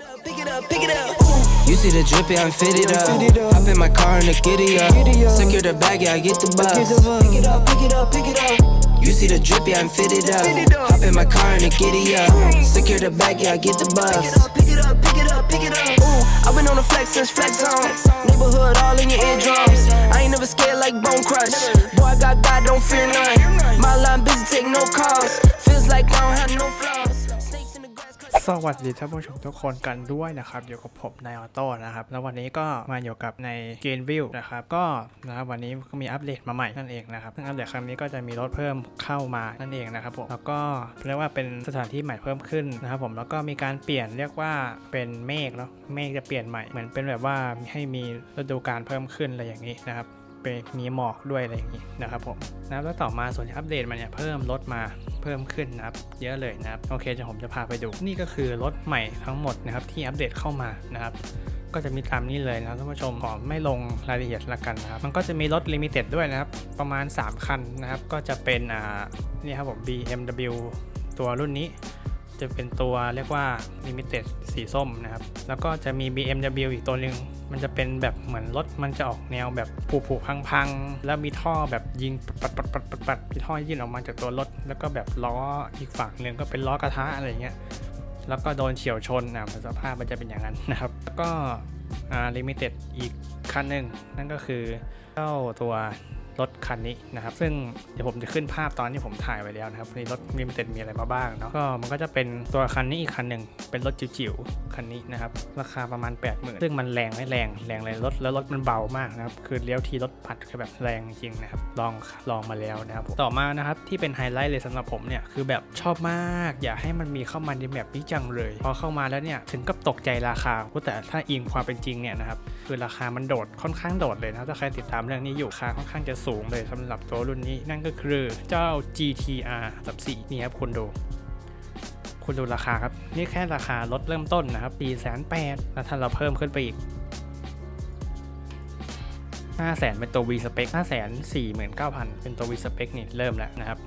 You see the drippy, I'm fitted up. Hop in my car and the giddy up. Secure the bag, yeah, I get the bus. Pick it up, pick it up, pick it up. You see the drippy, I'm fitted up. Hop in my car and the giddy up. Secure the bag, yeah, I get the bus. Pick it up, pick it up, pick it up. Ooh, I've been on the flex since flex zone. Neighborhood all in your eardrums. I ain't never scared like Bone Crush. Boy, I got God, don't fear none. My line busy, take no calls. Feels like I don't have no flaws. สวัสดีท่านผู้ชมทุกคนกันด้วยนะครับอยู่กับผมนายออโต้นะครับ แล้ววันนี้ก็มาอยู่กับในเกนวิวนะครับก็นะครับวันนี้ก็มีอัปเดตมาใหม่นั่นเองนะครับซึ่งอัปเดตครั้งนี้ก็จะมีรถเพิ่มเข้ามานั่นเองนะครับผมแล้วก็เรียกว่าเป็นสถานที่ใหม่เพิ่มขึ้นนะครับผมแล้วก็มีการเปลี่ยนเรียกว่าเป็นเมฆเนาะเมฆจะเปลี่ยนใหม่เหมือนเป็นแบบว่าให้มีฤดูกาลเพิ่มขึ้นอะไรอย่างนี้นะครับ ปมีหมอกด้วยอะไรอย่างนี้นะครับผมนะครับแล้วต่อมาส่วนที่อัปเดตมาเนี่ยเพิ่มรถมาเพิ่มขึ้นนะครับเยอะเลยนะครับโอเคจะผมจะพาไปดูนี่ก็คือรถใหม่ทั้งหมดนะครับที่อัปเดตเข้ามานะครับก็จะมีตามนี้เลยนะท่านผู้ชมขอไม่ลงรายละเอียดละกันนะครับมันก็จะมีรถลิมิเต็ดด้วยนะครับประมาณ 3 คันนะครับก็จะเป็นอ่านี่ครับผม BMW ตัวรุ่นนี้ จะเป็นตัวเรียกว่า Limited สีส้มนะครับ แล้วก็จะมี BMW อีกตัวหนึ่งมันจะเป็นแบบเหมือนรถมันจะออกแนวแบบผุผุพังๆ แล้วมีท่อแบบยิงปัดปัดปัดปัดปัดมีท่อยิงออกมาจากตัวรถ แล้วก็แบบล้ออีกฝั่งหนึ่งก็เป็นล้อกระทะอะไรเงี้ยแล้วก็โดนเฉียวชนอะสภาพมันจะเป็นอย่างนั้นนะครับแล้วก็อ่า Limited อีกคันหนึ่งนั่นก็คือเจ้าตัว รถคันนี้นะครับ ซึ่งเดี๋ยวผมจะขึ้นภาพตอนที่ผมถ่ายไว้แล้วนะครับในรถ Limited มีอะไรมาบ้างเนาะก็มันก็จะเป็นตัวคันนี้อีกคันหนึ่งเป็นรถจิ๋วๆคันนี้นะครับ ราคาประมาณ 8 0,000ซึ่งมันแรงไม่แรงแรงเลยรถแล้วรถมันเบามากนะครับ คือเลี้ยวทีรถปัดคือแบบแรงจริงนะครับ ลองลองมาแล้วนะครับต่อมานะครับที่เป็นไฮไลท์เลยสำหรับผมเนี่ยคือแบบชอบมาก อยากให้มันมีเข้ามาในแบบนี้จังเลย พอเข้ามาแล้วเนี่ยถึงกับตกใจราคาแต่ถ้าอิงความเป็นจริงเนี่ยนะครับคือราคามันโดดค่อนข้างโดดเลยนะถ้าใครติดตามเรื่องนี้อยู่ราคาค่อนข้างจะสูงเลยสำหรับตัวรุ่นนี้นั่นก็คือเจ้า GTR 34นี่ครับคุณดูคุณดูราคาครับ นี่แค่ราคารถเริ่มต้นนะครับปีแสนแปดแล้วถ้าเราเพิ่มขึ้นไปอีก 5 0 0แสนเป็นตัว V spec 5 4 9 0 0 0 เป็นตัว V spec นี่เริ่มแล้วนะครับ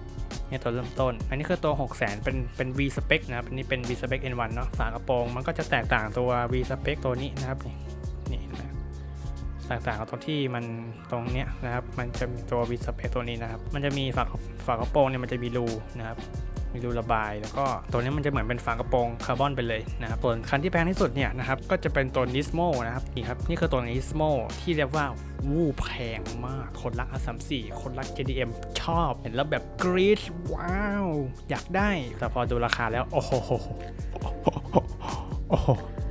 นี่ตัวเริ่มต้น อันนี้คือตัว6 0 0 0 0 เป็นเป็น V spec นะครับอันนี้เป็น V spec N1 เนาะฝากระโปรงมันก็จะแตกต่างตัว V spec ตัวนี้นะครับนี่ ตกต่างกับตรงที่มันตรงเนี้ยนะครับมันจะมีตัว V spec ตัวนี้นะครับ มันจะมีฝากฝากระโปรงเนี่ยมันจะมีรูนะครับมีรูระบายแล้วก็ตัวนี้มันจะเหมือนเป็นฝากระโปรงคาร์บอนไปเลยนะครับส่วนคันที่แพงที่สุดเนี่ยนะครับก็จะเป็นตัว Nismo นะครับนี่ครับนี่คือตัว Nismo ที่เรียกว่าวูแพงมาก คนรัก R34 คนรัก JDM ชอบเห็นแล้วแบบกรี๊ดว้าว อยากได้แต่พอดูราคาแล้ว โอ้โหโอ้โห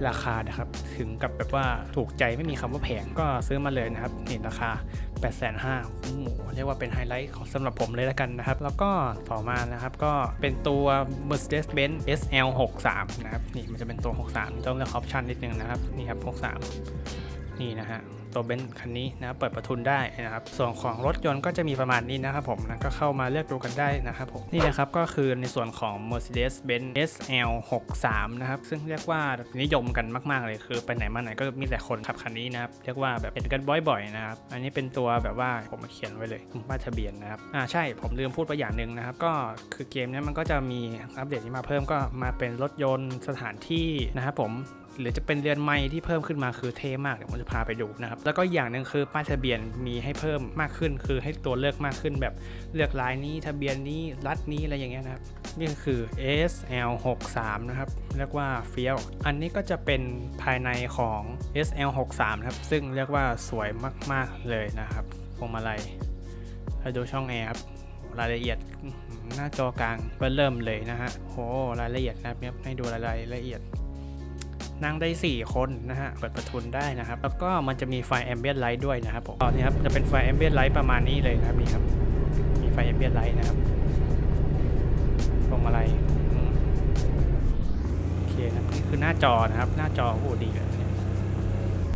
ราคานะครับ ถึงกับแบบว่าถูกใจไม่มีคำว่าแพงก็ซื้อมาเลยนะครับนี่ราคา 8 5 0 0 0โอ้โหเรียกว่าเป็นไฮไลท์ของสำหรับผมเลยละกันนะครับ แล้วก็ต่อมานะครับก็เป็นตัว Mercedes-Benz SL63 นะครับนี่มันจะเป็นตัว 63 ต้องเลือกออปชันนิดนึงนะครับนี่ครับ 63 นี่นะฮะตัวเบนซ์คันนี้นะครับเปิดประทุนได้นะครับส่วนของรถยนต์ก็จะมีประมาณนี้นะครับผมนะก็เข้ามาเลือกดูกันได้นะครับผมนี่นะครับก็คือในส่วนของ Mercedes-Benz SL63 นะครับซึ่งเรียกว่านิยมกันมากๆเลยคือไปไหนมาไหนก็มีแต่คนขับคันนี้นะครับเรียกว่าแบบเห็นกันบ่อยๆนะครับอันนี้เป็นตัวแบบว่าผมมาเขียนไว้เลยป้ายทะเบียนนะครับอ่าใช่ผมลืมพูดไปอย่างหนึ่งนะครับก็คือเกมนี้มันก็จะมีอัปเดตที่มาเพิ่มก็มาเป็นรถยนต์สถานที่นะครับผม หรือจะเป็นเรือนไม้ที่เพิ่มขึ้นมาคือเท่มากเดี๋ยวผมจะพาไปดูนะครับแล้วก็อย่างหนึ่งคือป้ายทะเบียนมีให้เพิ่มมากขึ้น คือให้ตัวเลือกมากขึ้นแบบเลือกลายนี้ทะเบียนนี้รัฐนี้อะไรอย่างเงี้ยนะครับนี่ก็คือ SL63 นะครับเรียกว่าเฟี้ยวอันนี้ก็จะเป็นภายในของ SL63 นะครับซึ่งเรียกว่าสวยมาก ๆเลยนะครับพวงมาลัยให้ดูช่องแอร์ครับรายละเอียดหน้าจอกลางเริ่มเลยนะฮะโหรายละเอียดนะครับให้ดูรายละเอียด นั่งได้ 4 คนนะฮะ เปิดประทุนได้นะครับ แล้วก็มันจะมีไฟแอมเบียนไลท์ด้วยนะครับผมตอนนี้ครับ จะเป็นไฟแอมเบียนไลท์ประมาณนี้เลยนะครับนี่ครับ มีไฟแอมเบียนไลท์นะครับพวงมาลัยโอเคนะนี่คือหน้าจอนะครับ หน้าจอโอ้ดีเลย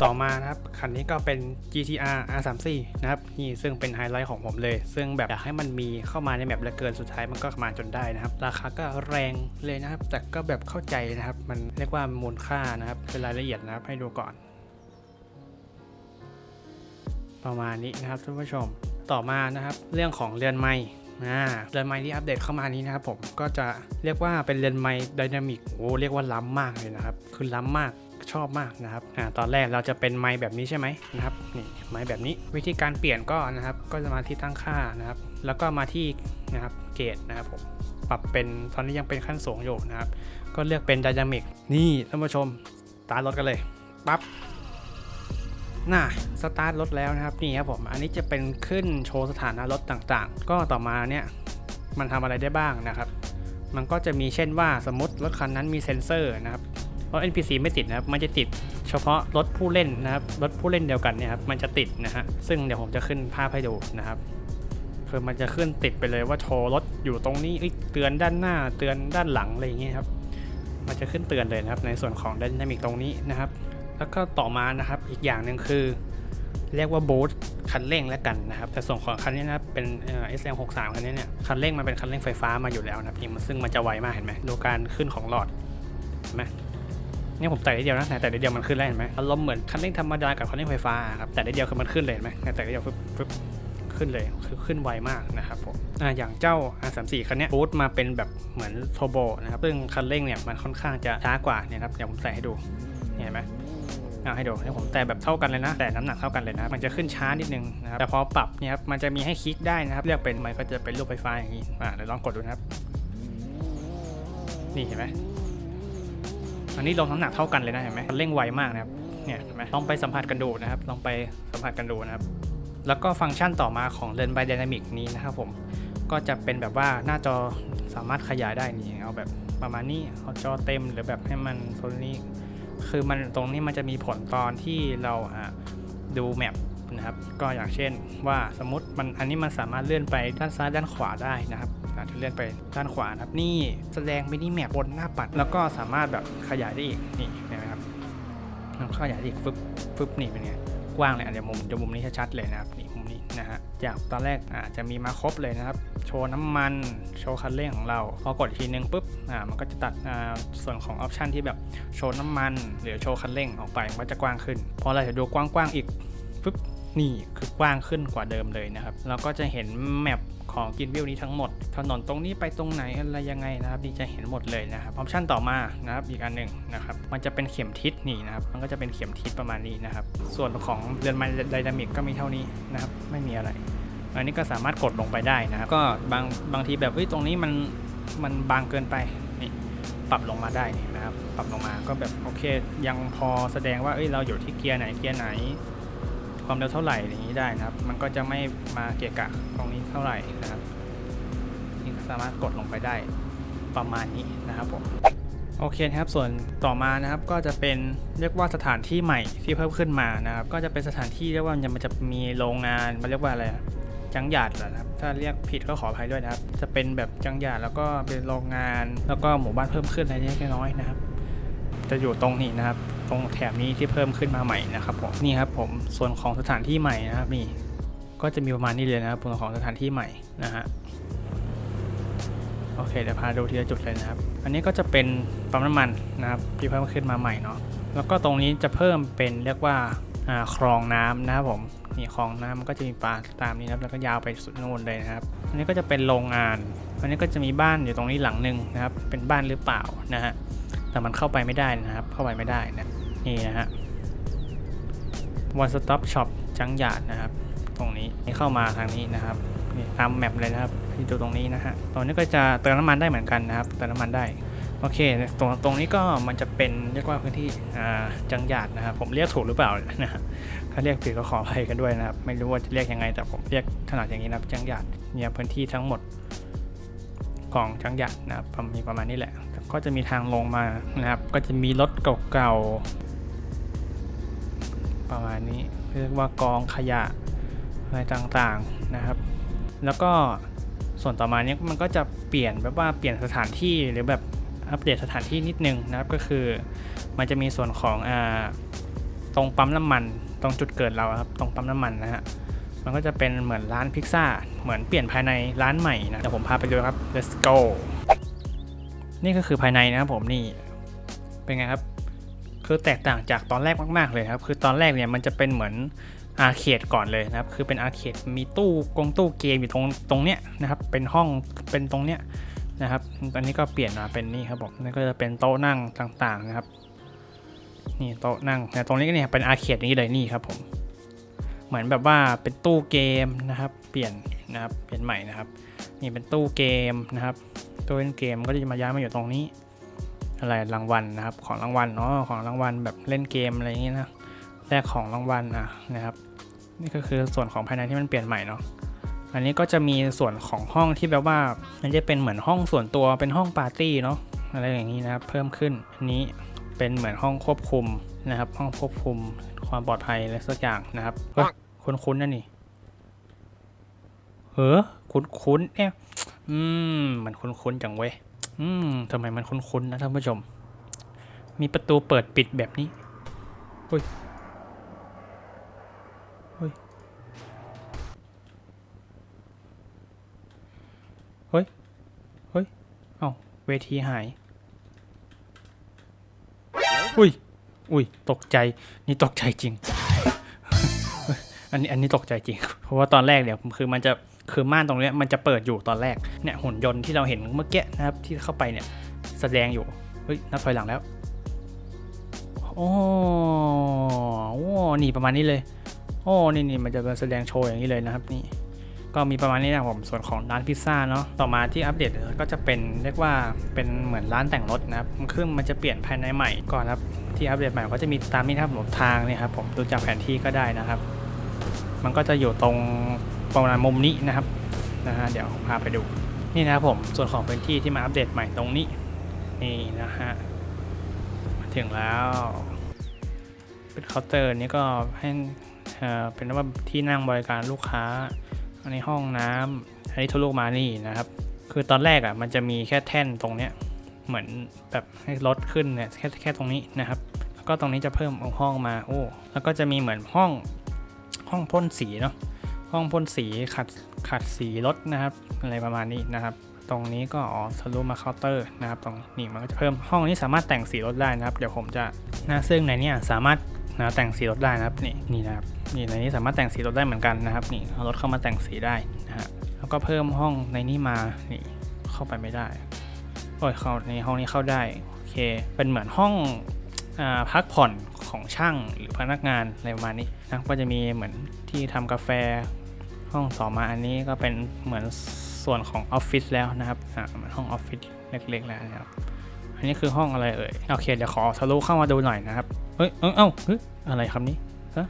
ต่อมานะครับคันนี้ก็เป็น GTR R34 นะครับนี่ซึ่งเป็นไฮไลท์ของผมเลย ซึ่งแบบอยากให้มันมีเข้ามาในแมปลือเกินสุดท้ายมันก็มาจนได้นะครับ ราคาก็แรงเลยนะครับ แต่ก็แบบเข้าใจนะครับ มันเรียกว่ามูลค่านะครับเป็นรายละเอียดนะครับให้ดูก่อน ประมาณนี้นะครับท่านผู้ชมต่อมานะครับ เรื่องของเรือนไม้ อ่าเรือนไม้ที่อัปเดตเข้ามานี้นะครับผมก็จะเรียกว่าเป็นเรือนไม้ไดนามิกโอ้เรียกว่าล้ำมากเลยนะครับ คือล้ำมากชอบมากนะครับอ่าตอนแรกเราจะเป็นไม้แบบนี้ใช่ไหมนะครับนี่ไม้แบบนี้วิธีการเปลี่ยนก็นะครับก็จะมาที่ตั้งค่านะครับ แล้วก็มาที่นะครับเกรดนะครับผมปรับเป็นตอนนี้ยังเป็นขั้นสูงอยู่นะครับ ก็เลือกเป็นไดนามิกนี่ท่านผู้ชมตาร์ทรถกันเลยปั๊บ น่ะสตาร์ทรถแล้วนะครับนี่ครับผมอันนี้จะเป็นขึ้นโชว์สถานะรถต่างๆ ก็ต่อมาเนี่ยมันทำอะไรได้บ้างนะครับ มันก็จะมีเช่นว่าสมมติรถคันนั้นมีเซ็นเซอร์นะครับรถ NPC ไม่ติดนะครับ มันจะติดเฉพาะรถผู้เล่นนะครับ รถผู้เล่นเดียวกันเนี่ยครับ มันจะติดนะฮะ ซึ่งเดี๋ยวผมจะขึ้นภาพให้ดูนะครับ คือมันจะขึ้นติดไปเลยว่าโชว์รถอยู่ตรงนี้เตือนด้านหน้า เตือนด้านหลังอะไรอย่างเงี้ยครับ มันจะขึ้นเตือนเลยนะครับ ในส่วนของ Dynamic ตรงนี้นะครับ แล้วก็ต่อมานะครับอีกอย่างหนึ่งคือ เรียกว่าบูทคันเร่งแล้วกันนะครับ แต่ส่วนของคันนี้นะเป็นเอ่อ SM63 คันนี้เนี่ยคันเร่งมันเป็นคันเร่งไฟฟ้ามาอยู่แล้วนะครับนี่ซึ่งมันจะไวมากเห็นไหมดูการขึ้นของหลอดเห็นไหมนี่ผมแต่ได้เดียวนะแต่ได้เดียวมันขึ้นแล้วเห็นไหมอารมณ์เหมือนคันเร่งธรรมดากับคันเร่งไฟฟ้าครับแต่ได้เดียวคือมันขึ้นเลยเห็นไหมแต่ได้เดียวฟึบฟึบขึ้นเลยคือขึ้นไวมากนะครับผมอ่าอย่างเจ้า R34 คันนี้บูทมาเป็นแบบเหมือนโทโบนะครับซึ่งคันเร่งเนี่ยมันค่อนข้างจะช้ากว่าเนี่ยครับเดี๋ยวผมใส่ให้ดูเห็นไหม อาให้ดูให้ผมแต่แบบเท่ากันเลยนะ แต่น้ำหนักเท่ากันเลยนะ มันจะขึ้นช้านิดนึงนะครับ แต่พอปรับเนี่ยครับ มันจะมีให้คลิกได้นะครับ เลือกเป็นมันก็จะเป็นรูปไฟฟ้าอย่างนี้ อ่าเดี๋ยวลองกดดูนะครับ นี่เห็นไหมอันนี้ลงน้ำหนักเท่ากันเลยนะเห็นไหมมันเร่งไวมากนะครับ เนี่ยเห็นไหมลองไปสัมผัสกันดูนะครับ ลองไปสัมผัสกันดูนะครับ แล้วก็ฟังก์ชันต่อมาของเลนส์ไบ Dynamic นี้นะครับผม ก็จะเป็นแบบว่าหน้าจอสามารถขยายได้นี่ เอาแบบประมาณนี้ เอาจอเต็มหรือแบบให้มันโซนนี้ คือมันตรงนี้มันจะมีผลตอนที่เราดูแมปนะครับก็อย่างเช่นว่าสมมติมันอันนี้มันสามารถเลื่อนไปด้านซ้ายด้านขวาได้นะครับอาจจะเลื่อนไปด้านขวานะครับ นี่แสดงมินิแมปบนหน้าปัด แล้วก็สามารถแบบขยายได้อีกนี่เห็นไหมครับมันขยายได้อีกฟึบฟึบนี่เป็นไง กว้างเลยอาจจะมุมจะมุมนี้ชัดๆเลยนะครับนี่มุมนี้นะฮะจากตอนแรกอาจจะมีมาครบเลยนะครับโชว์น้ำมันโชว์คันเร่งของเรา พอกดอีกทีนึงปุ๊บอ่ามันก็จะตัดอ่าส่วนของออปชันที่แบบโชว์น้ำมัน หรือโชว์คันเร่งออกไปมันจะกว้างขึ้น พอเราจะดูกว้างๆอีกปุ๊บนี่คือกว้างขึ้นกว่าเดิมเลยนะครับเราก็จะเห็นแมป ของกินวิวนี้ทั้งหมด ถนนตรงนี้ไปตรงไหนอะไรยังไงนะครับนี่จะเห็นหมดเลยนะครับออปชั่นต่อมานะครับอีกอันหนึ่งนะครับมันจะเป็นเข็มทิศนี่นะครับมันก็จะเป็นเข็มทิศประมาณนี้นะครับส่วนของเรือนไม้ไดนามิกก็มีเท่านี้นะครับไม่มีอะไร อันนี้ก็สามารถกดลงไปได้นะครับก็บางบางทีแบบเฮ้ยตรงนี้มันมันบางเกินไปนี่ปรับลงมาได้นี่นะครับ ปรับลงมาก็แบบโอเค ยังพอแสดงว่าเอ้ยเราอยู่ที่เกียร์ไหนเกียร์ไหน ความเร็วเท่าไหร่อย่างนี้ได้นะครับ มันก็จะไม่มาเกะกะตรงนี้เท่าไหร่นะครับนี่สามารถกดลงไปได้ประมาณนี้นะครับผมโอเคนะครับส่วนต่อมานะครับก็จะเป็นเรียกว่าสถานที่ใหม่ที่เพิ่มขึ้นมานะครับ ก็จะเป็นสถานที่เรียกว่ามันจะมีโรงงานมันเรียกว่าอะไรจังหยาดเหรอครับถ้าเรียกผิดก็ขออภัยด้วยนะครับ จะเป็นแบบจังหยาดแล้วก็เป็นโรงงาน แล้วก็หมู่บ้านเพิ่มขึ้นอะไรเล็กน้อยนะครับ จะอยู่ตรงนี้นะครับ ตรงแถบนี้ที่เพิ่มขึ้นมาใหม่นะครับผมนี่ครับผมส่วนของสถานที่ใหม่นะครับนี่ก็จะมีประมาณนี้เลยนะครับส่วนของสถานที่ใหม่นะฮะโอเคเดี๋ยวพาดูทีละจุดเลยนะครับ อันนี้ก็จะเป็นปั๊มน้ำมันนะครับที่เพิ่มขึ้นมาใหม่เนาะแล้วก็ตรงนี้จะเพิ่มเป็นเรียกว่าคลองน้ำนะครับผมนี่คลองน้ำมันก็จะมีปลาตามนี้นะครับแล้วก็ยาวไปสุดโน่นเลยนะครับ อันนี้ก็จะเป็นโรงงาน อันนี้ก็จะมีบ้านอยู่ตรงนี้หลังหนึ่งนะครับ เป็นบ้านหรือเปล่านะฮะแต่มันเข้าไปไม่ได้นะครับ เข้าไปไม่ได้นะ นี่นะฮะ one stop shop จังหยาดนะครับ ตรงนี้เข้ามาทางนี้นะครับนี่ตามแมปเลยนะครับที่ดูตรงนี้นะฮะตรงนี้ก็จะเติมน้ำมันได้เหมือนกันนะครับเติมน้ำมันได้โอเคตรงตรงนี้ก็มันจะเป็นเรียกว่าพื้นที่อ่าจังหยาดนะครับผมเรียกถูกหรือเปล่านะถ้าเรียกผิดก็ขออภัยกันด้วยนะครับ ไม่รู้ว่าจะเรียกยังไงแต่ผมเรียกถนัดอย่างนี้นะครับจังหยาดเนี่ยพื้นที่ทั้งหมดของจังหยาดนะครับมีประมาณนี้แหละ ก็จะมีทางลงมานะครับ ก็จะมีรถเก่าๆ ประมาณนี้เรียกว่ากองขยะอะไรต่างๆนะครับ แล้วก็ส่วนต่อมาเนี้ยมันก็จะเปลี่ยนแบบว่าเปลี่ยนสถานที่หรือแบบอัปเดตสถานที่นิดนึงนะครับก็คือมันจะมีส่วนของอ่าตรงปั๊มน้ำมัน ตรงจุดเกิดเราครับตรงปั๊มน้ำมันนะฮะมันก็จะเป็นเหมือนร้านพิซซ่าเหมือนเปลี่ยนภายในร้านใหม่นะเดี๋ยวผมพาไปดูครับ let's go นี่ก็คือภายในนะครับผมนี่เป็นไงครับ คือแตกต่างจากตอนแรกมาก ๆ เลยครับ คือตอนแรกเนี่ยมันจะเป็นเหมือนอาร์เคดก่อนเลยนะครับ คือเป็นอาร์เคดมีตู้กงตู้เกมอยู่ตรงตรงเนี้ยนะครับ เป็นห้องเป็นตรงเนี้ยนะครับ ตอนนี้ก็เปลี่ยนมาเป็นนี่ครับผมนี่ก็จะเป็นโต๊ะนั่งต่างๆนะครับ นี่โต๊ะนั่งแต่ตรงนี้ก็เนี่ยเป็นอาร์เคดนี้เลยนี่ครับผม เหมือนแบบว่าเป็นตู้เกมนะครับ เปลี่ยนนะครับ เปลี่ยนใหม่นะครับ นี่เป็นตู้เกมนะครับ ตู้เล่นเกมก็จะมาย้ายมาอยู่ตรงนี้ อะไรรางวัลนะครับ ของรางวัลเนาะของรางวัลแบบเล่นเกมอะไรอย่างงี้นะแลกของรางวัลอะนะครับ นี่ก็คือส่วนของภายในที่มันเปลี่ยนใหม่เนาะอันนี้ก็จะมีส่วนของห้องที่แบบว่ามันจะเป็นเหมือนห้องส่วนตัวเป็นห้องปาร์ตี้เนาะอะไรอย่างนี้นะครับ เพิ่มขึ้นอันนี้เป็นเหมือนห้องควบคุมนะครับ ห้องควบคุมความปลอดภัยอะไรสักอย่างนะครับเฮ้ยคุ้นๆนั่นนี่เออคุ้นๆเนี่ยอืมมันคุ้นๆจังเว้ย อืมทำไมมันคุ้นๆนะท่านผู้ชม มีประตูเปิดปิดแบบนี้เฮ้ยเฮ้ยเฮ้ยเฮ้ยเอ้าเวทีหายอุ้ยอุ้ยตกใจนี่ตกใจจริง อันนี้อันนี้ตกใจจริง เพราะว่าตอนแรกเนี่ยคือมันจะ คือม่านตรงนี้มันจะเปิดอยู่ตอนแรกเนี่ยหุ่นยนต์ที่เราเห็นเมื่อกี้นะครับที่เข้าไปเนี่ยแสดงอยู่เฮ้ยนับถอยหลังแล้วโอ้โอ้นี่ประมาณนี้เลยโอ้นี่นี่มันจะแสดงโชว์อย่างนี้เลยนะครับนี่ก็มีประมาณนี้นะผมส่วนของร้านพิซซ่าเนาะต่อมาที่อัปเดตก็จะเป็นเรียกว่าเป็นเหมือนร้านแต่งรถนะครับคือมันจะเปลี่ยนภายในใหม่ก่อนครับที่อัปเดตใหม่ก็จะมีตามนี้ครับผมทางเนี่ยครับผมดูจากแผนที่ก็ได้นะครับ มันก็จะอยู่ตรง ประมาณมุมนี้นะครับนะฮะเดี๋ยวพาไปดูนี่นะครับผมส่วนของพื้นที่ที่มาอัปเดตใหม่ตรงนี้นี่นะฮะมาถึงแล้วเป็นเคาน์เตอร์นี้ก็ให้เอ่อเป็นว่าที่นั่งบริการลูกค้าอันนี้ห้องน้ำอันนี้ทะลุมานี่นะครับ คือตอนแรกอะมันจะมีแค่แท่นตรงเนี้ยเหมือนแบบให้รถขึ้นเนี่ยแค่แค่ตรงนี้นะครับ แล้วก็ตรงนี้จะเพิ่มห้องมาโอ้แล้วก็จะมีเหมือนห้องห้องพ่นสีเนาะ ห้องพ่นสีขัดขัดสีรถนะครับ อะไรประมาณนี้นะครับ ตรงนี้ก็อ๋อทะลุมาเคาน์เตอร์นะครับ ตรงนี้มันก็จะเพิ่มห้องนี้สามารถแต่งสีรถได้นะครับ เดี๋ยวผมจะนะซึ่งในนี้สามารถนะแต่งสีรถได้นะครับนี่นี่นะครับนี่ในนี้สามารถแต่งสีรถได้เหมือนกันนะครับนี่เอารถเข้ามาแต่งสีได้นะฮะแล้วก็เพิ่มห้องในนี้มานี่เข้าไปไม่ได้โอ้ยเข้าในห้องนี้เข้าได้โอเคเป็นเหมือนห้องพักผ่อนของช่างหรือพนักงานอะไรประมาณนี้นะก็จะมีเหมือนที่ทำกาแฟ ห้องต่อมาอันนี้ก็เป็นเหมือนส่วนของออฟฟิศแล้วนะครับอ่ามือนห้องออฟฟิศเล็กๆแล้วนะครับอันนี้คือห้องอะไรเอ่ยโอเคเดี๋ยวขอทะลุเข้ามาดูหน่อยนะครับเอ้ยเอ้ยเอ้าเฮ้ยอะไรครับนี้ฮะ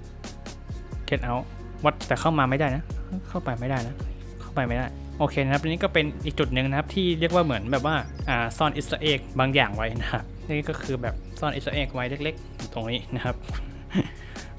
get out วัดแต่เข้ามาไม่ได้นะ เข้าไปไม่ได้นะ เข้าไปไม่ได้โอเคนะครับอันนี้ก็เป็นอีกจุดหนึ่งนะครับที่เรียกว่าเหมือนแบบว่าอ่าซ่อนอิสเอกบางอย่างไว้นะครับนี่ก็คือแบบซ่อนอิสเอกไว้เล็กๆตรงนี้นะครับ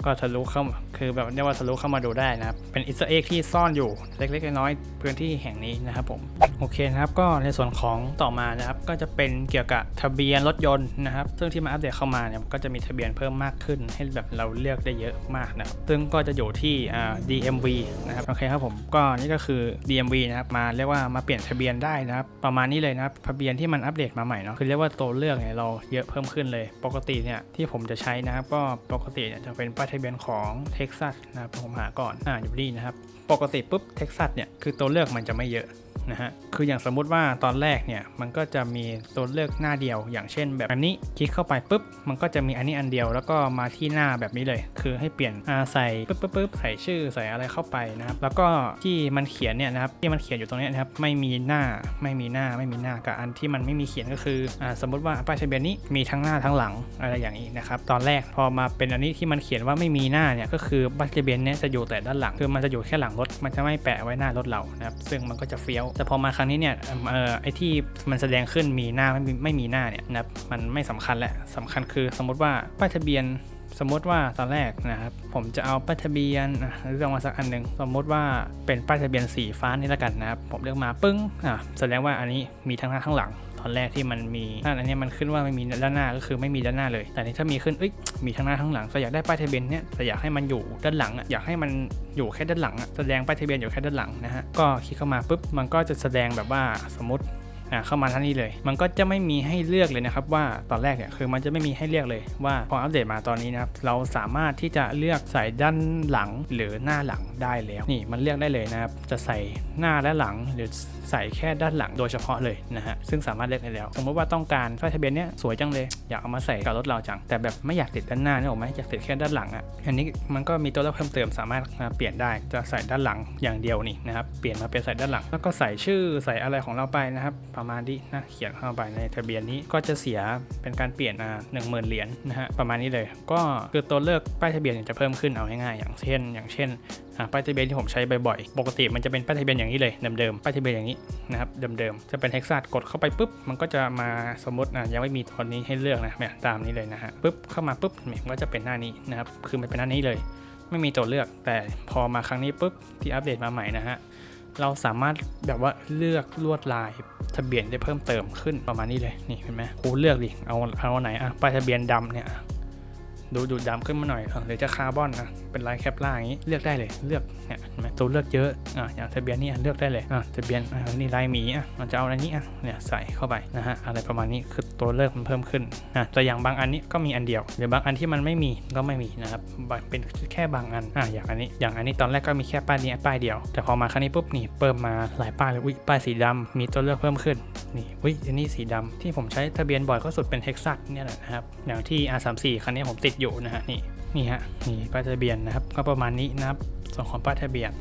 ก็ทะลุเข้าคือแบบเรียกว่าทะลุเข้ามาดูได้นะครับ เป็นอิสเอ็กที่ซ่อนอยู่เล็กๆน้อยๆพื้นที่แห่งนี้นะครับผมโอเคนะครับก็ในส่วนของต่อมานะครับก็จะเป็นเกี่ยวกับทะเบียนรถยนต์นะครับซึ่งที่มาอัปเดตเข้ามาเนี่ยก็จะมีทะเบียนเพิ่มมากขึ้น ให้แบบเราเลือกได้เยอะมากนะครับซึ่งก็จะอยู่ที่อ่า DMV นะครับโอเคครับผมก็นี่ก็คือ DMV นะครับมาเรียกว่ามาเปลี่ยนทะเบียนได้นะครับประมาณนี้เลยนะครับทะเบียนที่มันอัปเดตมาใหม่เนาะคือเรียกว่าตัวเลือกเนี่ยเราเยอะเพิ่มขึ้นเลย ปกติเนี่ยที่ผมจะใช้นะครับก็ปกติเนี่ยจะเป็นป้ายทะเบียนของเท็กซัสนะครับผมหาก่อนอ่าอยู่นี่นะครับ ปกติปุ๊บเท็กซัสเนี่ยคือตัวเลือกมันจะไม่เยอะ นะฮะ คืออย่างสมมุติว่าตอนแรกเนี่ยมันก็จะมีตัวเลือกหน้าเดียว อย่างเช่นแบบอันนี้คลิกเข้าไปปุ๊บมันก็จะมีอันนี้อันเดียวแล้วก็มาที่หน้าแบบนี้เลย คือให้เปลี่ยนใส่ปุ๊บปุ๊บปุ๊บใส่ชื่อใส่อะไรเข้าไปนะครับแล้วก็ที่มันเขียนเนี่ยนะครับที่มันเขียนอยู่ตรงนี้นะครับไม่มีหน้าไม่มีหน้าไม่มีหน้ากับอันที่มันไม่มีเขียนก็คืออ่าสมมติว่าป้ายทะเบียนนี้มีทั้งหน้าทั้งหลังอะไรอย่างนี้นะครับตอนแรกพอมาเป็นอันนี้ที่มันเขียนว่าไม่มีหน้าเนี่ยก็คือป้ายทะเบียนเนี้ยจะอยู่แต่ด้านหลัง คือมันจะอยู่แค่หลังรถมันจะไม่แปะไว้หน้ารถเรานะครับซึ่งมันก็จะเฟี้ยวแต่พอมาครั้งนี้เนี่ยเอ่อไอที่มันแสดงขึ้นมีหน้าไม่มีไม่มีหน้าเนี่ยนะครับมันไม่สำคัญแหละสำคัญคือสมมติว่าป้ายทะเบียนสมมติว่าตอนแรกนะครับผมจะเอาป้ายทะเบียนเลือกมาสักอันหนึ่งสมมติว่าเป็นป้ายทะเบียนสีฟ้านี่ละกันนะครับผมเลือกมาปึ้งอะแสดงว่าอันนี้มีทั้งหน้าทั้งหลัง ตอนแรกที่มันมีถ้าอันนี้มันขึ้นว่าไม่มีด้านหน้าก็คือไม่มีด้านหน้าเลย แต่นี้ถ้ามีขึ้นเอ้ยมีทั้งหน้าทั้งหลังแต่อยากได้ป้ายทะเบียนเนี่ยแต่อยากให้มันอยู่ด้านหลังอะอยากให้มันอยู่แค่ด้านหลังอะแสดงป้ายทะเบียนอยู่แค่ด้านหลังนะฮะก็คลิกเข้ามาปุ๊บมันก็จะแสดงแบบว่าสมมติ อ่าเข้ามาท่านี้เลย มันก็จะไม่มีให้เลือกเลยนะครับว่าตอนแรกเนี่ยคือมันจะไม่มีให้เลือกเลยว่าพออัปเดตมาตอนนี้นะครับเราสามารถที่จะเลือกใส่ด้านหลังหรือหน้าหลังได้แล้วนี่มันเลือกได้เลยนะครับจะใส่หน้าและหลังหรือใส่แค่ด้านหลังโดยเฉพาะเลยนะฮะซึ่งสามารถเลือกได้แล้วสมมติว่าต้องการป้ายทะเบียนเนี้ยสวยจังเลยอยากเอามาใส่กับรถเราจังแต่แบบไม่อยากติดด้านหน้านี่ยหรอกไหมอยากติดแค่ด้านหลังอะอันนี้มันก็มีตัวเลือกเพิ่มเติมสามารถเปลี่ยนได้จะใส่ด้านหลังอย่างเดียวนี่นะครับเปลี่ยนมาเป็นใส่ด้านหลัง แล้วก็ใส่ชื่อใส่อะไรของเราไปนะครับประมาณที่นะเขียนเข้าไปในทะเบียนนี้ก็จะเสียเป็นการเปลี่ยนอ่าหนึ่งหมื่นเหรียญนะฮะประมาณนี้เลย ก็คือตัวเลือกป้ายทะเบียนจะเพิ่มขึ้นเอาง่ายๆอย่างเช่น อย่างเช่นป้ายทะเบียนที่ผมใช้บ่อยๆ ปกติมันจะเป็นป้ายทะเบียนอย่างนี้เลยเดิมๆ ป้ายทะเบียนอย่างนี้นะครับเดิมๆ จะเป็นเท็กซัสกดเข้าไปปุ๊บ มันก็จะมาสมมติอะยังไม่มีตัวนี้ให้เลือกนะแบบตามนี้เลยนะฮะปุ๊บเข้ามาปุ๊บมันก็จะเป็นหน้านี้นะครับคือมันเป็นหน้านี้เลย ไม่มีตัวเลือกแต่พอมาครั้งนี้ปุ๊บที่อัปเดตมาใหม่นะฮะเราสามารถแบบว่าเลือกลวดลาย ทะเบียนได้เพิ่มเติมขึ้นประมาณนี้เลยนี่เห็นไหมคูเลือกดิเอาเอาไหนอะป้ายทะเบียนดำเนี่ย ดูดูดำขึ้นมาหน่อยเออหรือจะคาร์บอนนะเป็นลายแคปล่าอย่างนี้เลือกได้เลยเลือกเนี่ยเห็นไหมตัวเลือกเยอะอะอย่างทะเบียนนี่เลือกได้เลยอะทะเบียนอะนี่ลายหมีอะมันจะเอาอะไรนี้อะเนี่ยใส่เข้าไปนะฮะอะไรประมาณนี้คือตัวเลือกมันเพิ่มขึ้นอะแต่อย่างบางอันนี้ก็มีอันเดียว หรือบางอันที่มันไม่มีก็ไม่มีนะครับเป็นแค่บางอันอะอย่างอันนี้อย่างอันนี้ตอนแรกก็มีแค่ป้ายนี้ป้ายเดียว แต่พอมาครั้งนี้ปุ๊บนี่เพิ่มมาหลายป้ายเลยอุ้ยป้ายสีดำมีตัวเลือกเพิ่มขึ้นนี่อุ้ยอันนี้สีดำที่ผมใช้ทะเบียนบ่อยก็สุดเป็นเท็กซัสเนี่ยแหละนะครับอย่างที่ R34 คันนี้ผมติดอยู่นะฮะนี่นี่ฮะนี่ป้ายทะเบียนนะครับ ก็ประมาณนี้นะครับส่วนของป้ายทะเบียน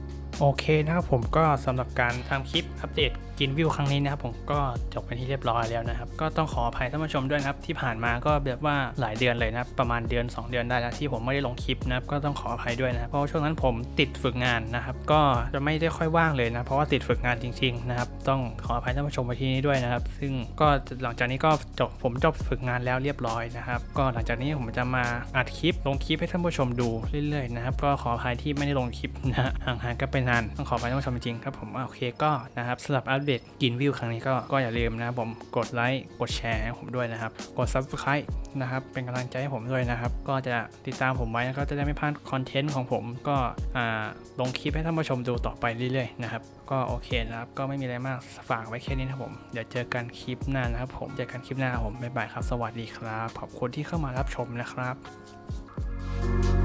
โอเคนะครับผมก็สำหรับการทำคลิปอัปเดตกินวิวครั้งนี้นะครับผมก็จบเป็นที่เรียบร้อยแล้วนะครับ ก็ต้องขออภัยท่านผู้ชมด้วยนะครับที่ผ่านมาก็แบบว่าหลายเดือนเลยนะครับประมาณเดือน 2 เดือนได้แล้วที่ผมไม่ได้ลงคลิปนะครับก็ต้องขออภัยด้วยนะเพราะว่าช่วงนั้นผมติดฝึกงานนะครับก็จะไม่ได้ค่อยว่างเลยนะเพราะว่าติดฝึกงานจริงๆนะครับต้องขออภัยท่านผู้ชมไว้ที่นี้ด้วยนะครับ ซึ่งก็หลังจากนี้ก็จบผมจบฝึกงานแล้วเรียบร้อยนะครับก็หลังจากนี้ผมจะมาอัดคลิปลงคลิปให้ท่านผู้ชมดูเรื่อยๆนะครับก็ขออภัยที่ไม่ได้ลงคลิปนะห่างๆกันไปนานต้องขออภัยท่านผู้ชมจริงๆครับผมโอเคก็นะครับสำหรับอัปเดตกินวิวครั้งนี้ก็ก็อย่าลืมนะครับผมกดไลค์กดแชร์ให้ผมด้วยนะครับ กด subscribe นะครับเป็นกำลังใจให้ผมด้วยนะครับ ก็จะติดตามผมไว้แล้วก็จะได้ไม่พลาดคอนเทนต์ของผมก็ลงคลิปให้ท่านผู้ชมดูต่อไปเรื่อยๆนะครับก็โอเคนะครับก็ไม่มีอะไรมากฝากไว้แค่นี้นะครับผมเดี๋ยวเจอกันคลิปหน้านะครับผมเจอกันคลิปหน้าผมบ๊ายบายครับ สวัสดีครับ ขอบคุณที่เข้ามารับชมนะครับ